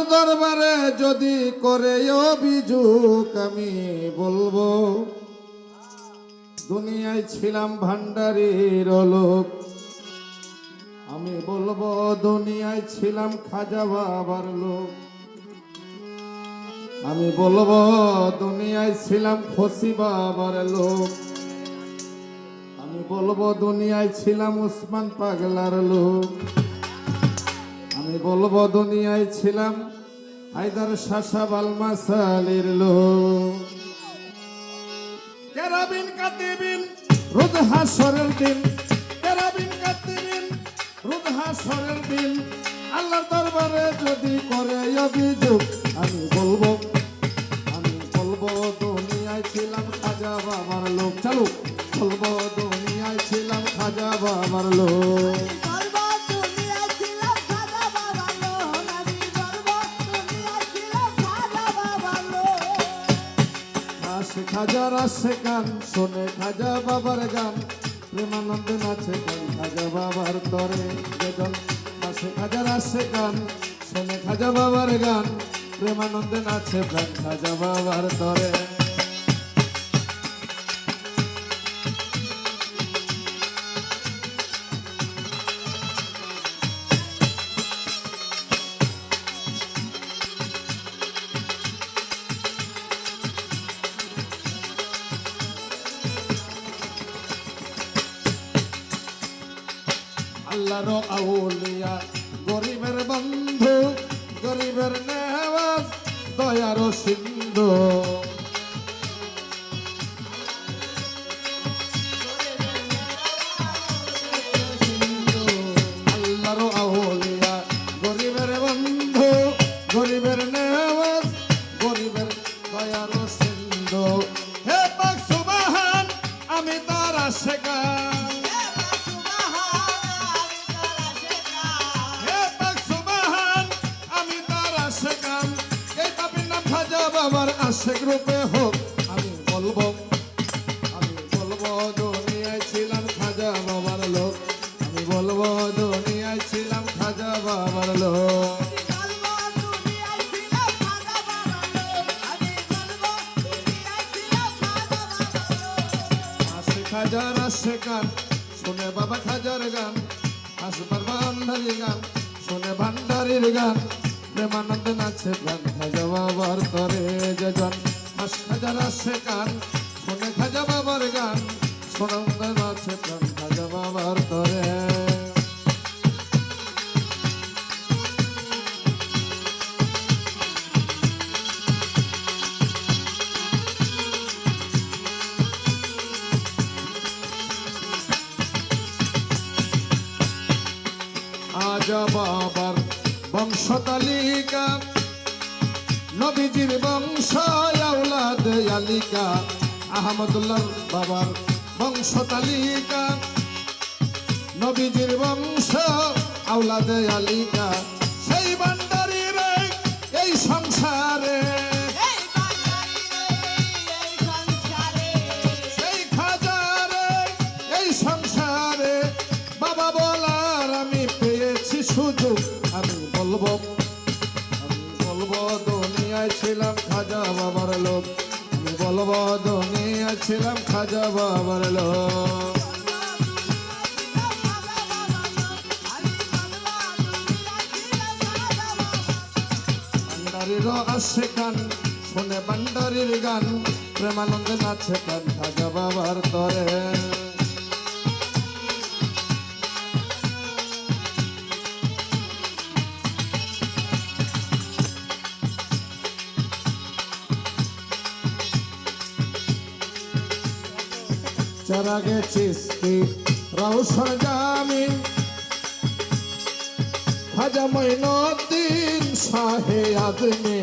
আল্লাহর দরবারে যদি করে অভিযোগ, আমি বলব, দুনিয়ায় ছিলাম ভান্ডারির লোক। আমি বলব, দুনিয়ায় ছিলাম খাজা বাবার লোক। আমি বলব, দুনিয়ায় ছিলাম খসি বাবার লোক। আমি বলব, দুনিয়ায় ছিলাম উসমান পাগলার লোক। আমি বলব, দুনিয়ায় ছিলাম হায়দার শাসা বালমাসালির লোক। কেরাবিন কাতিবিন রোদ হাসরের দিন। কেরাবিন কাতিবিন রোদ হাসরের দিন। আল্লাহর দরবারে যদি করে অভিযোগ, আমি বলব আমি বলব, দুনিয়ায় ছিলাম খাজা বাবার লোক। চালু, বলব, দুনিয়ায় ছিলাম খাজা বাবার লোক। আসে খাজা রাসে গান শোনে খাজা বাবার গান। প্রেমানন্দ নাচে গান, খাজা বাবার তরে বেদন। আসে খাজা রাসে গান শোনে খাজা বাবার গান। প্রেমানন্দ নাচে গান, খাজা বাবার তরে। আল্লাহর আউলিয়া। গরিবের বন্ধু গরিবের নেওয়াজ দয়ার সিন্ধু। বাবার আশেক রূপে হোক, আমি বলব আমি বলব দুনিয়ায় ছিলাম খাজা বাবার লোক। আমি বলব দুনিয়ায় ছিলাম খাজা বাবার লোক। খাজার আশে গান, শুনে বাবা খাজার গান। আসবার ভান্ডারির গান, শুনে ভান্ডারির গান। প্রেমানন্দ নাচে প্রাণ খাজা বাবার তরে যেজন হাস খাজার আশে গান, শুনে খাজা বাবার গান সোনন্দ নাচে প্রাণ খাজা বাবার তরে। আজা বাবার বংশ তালিকা নবীজির বংশ আউলাদ আলিকা আহমদুল্লাহ বাবার বংশ তালিকা নবীজির বংশ আউলাদ আলিকা সেই বান্দারির এই সংসারে। এই সংসারে। সেই খাজারে এই সংসারে। বাবা বলার আমি পেয়েছি সুযোগ। বলব? আমি বলব, দুনিয়ায় ছিলাম খাজা বাবার লোক। আমি বলব, দুনিয়ায় ছিলাম খাজা বাবার লোক। বান্ডারির আসে গান শুনে বান্ডারির গান। প্রেমানন্দে নাচে গান খাজা বাবার তরে। চারাগে চিস্তি রৌশন জামিন খাজা মঈনুদ্দিন শাহে আদমে।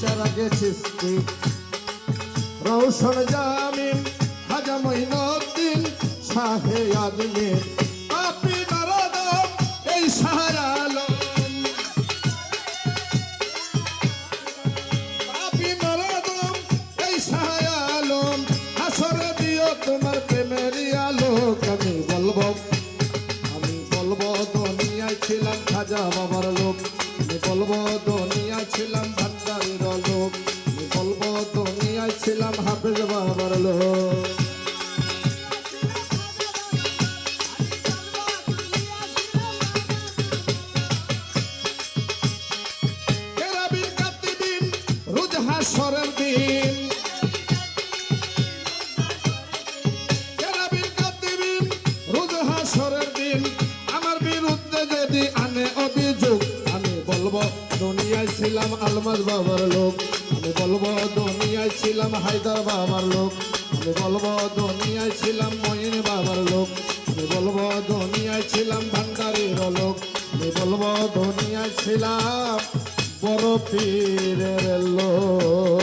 চারাগে চিস্তি রৌশন জামিন খাজা মঈনুদ্দিন শাহে আদমে। বাবার লোক। আমি বলব দুনিয়ায় ছিলাম ভান্ডারির লোক। আমি বলব দুনিয়ায় ছিলাম হাফেজ বাবার লোক। হাসরের দিন। আলমাজ বাবার লোক। আমি বলব, দুনিয়ায় ছিলাম হায়দার বাবার লোক। আমি বলব, দুনিয়ায় ছিলাম মহিন বাবার লোক। আমি বলব, দুনিয়ায় ছিলাম ভান্ডারির লোক। আমি বলব, দুনিয়ায় ছিলাম বড় পীরের লোক।